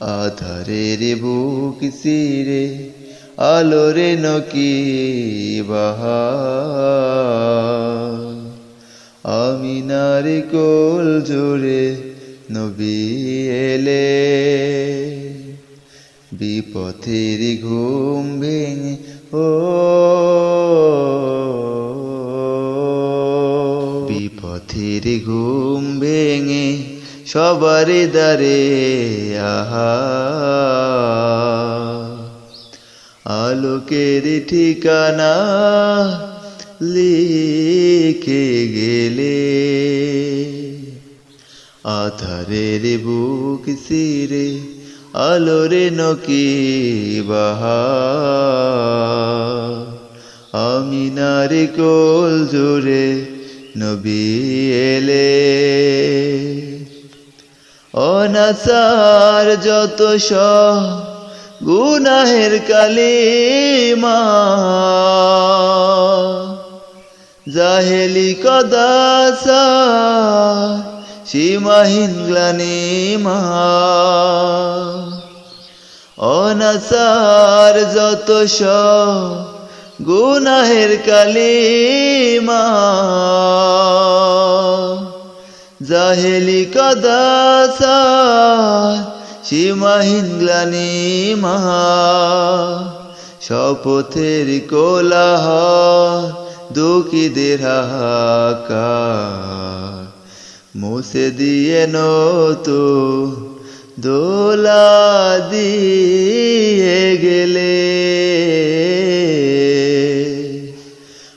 আধারের বুক সিরে আলোরে নকি বাহার। আমিনার কোল জোরে নবী এলে। বিপথের ঘুম ভেঙে, ও বিপথের ঘুম ভেঙে সবার দারে আহা। আলোকের ঠিকানা লিখে গেলে, আধারের বুক সিরে আলোরে নকি বাহা। আমিনার কোল জোরে নবী এলে। অনাসার যত সহ গুনাহের কালিমা জাহেলি কদাসা সীমাহীন গ্লানিমা। অনাসার যত সহ গুনাহের কালিমা জাহেলি কদাসা সীমাহীন গ্লানিমা শপথের কোলাহ দুঃখীদের হাহাকার। মুছে দিয়ে নতো দোলা দিয়ে গেলে।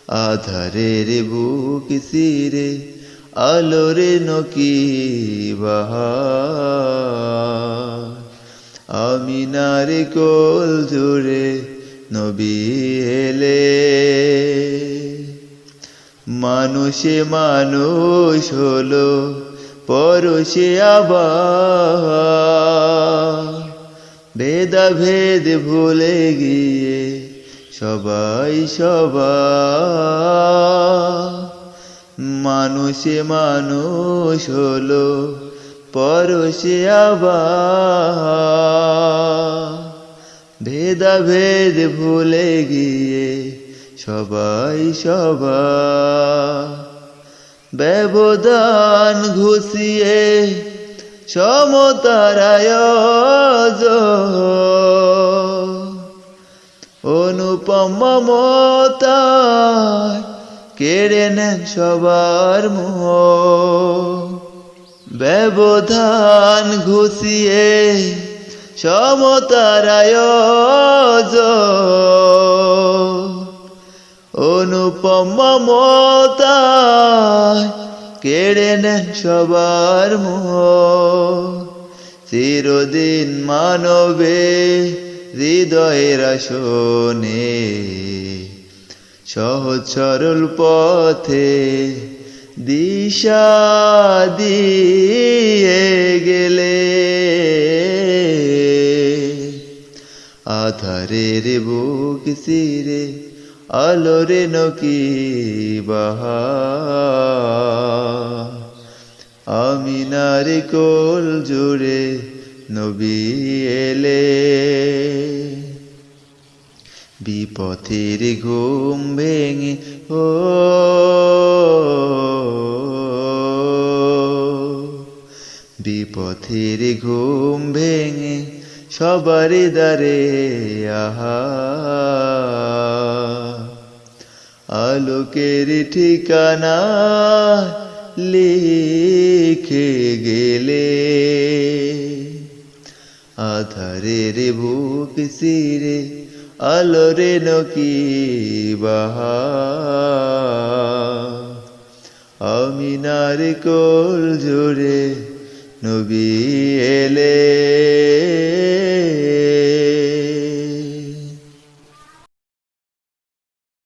আধারের বুক সিরে আলোরে নকি বাহার। আমিনার কোল ধরে নবী এলে। মানুষে মানুষ হলো, পরশে আবার। ভেদাভেদ ভুলে গিয়ে সবাই সবার। মানুষে মানুষ হলো, পরশে আবার। ভেদাভেদ ভুলে গিয়ে সবাই সবার। ব্যবধান ঘুষিয়ে সমতারায় অনুপম মমতায় কেড়ে নেন সবার মোহ। ব্যবধান ঘুষিয়ে সমতারায় অনুপম কেড়ে নেন সবার মোহ। চিরদিন মানবে হৃদয়ের আসনে। সহজ সরল পথে দিশা দিয়ে গেলে। আধারের বুক সিরে আলোরে নকি বাহা। আমিনার কোল জুড়ে নবী এলে। বিপথের ঘুম ভেঙে, ও বিপথের ঘুম ভেঙে সবার দারে আহা। আলোকের ঠিকানা লিখে গেলে, আধারের বুক সিরে আলোরে নকি বাহা। আমিনার কোল জোরে নবী এলে।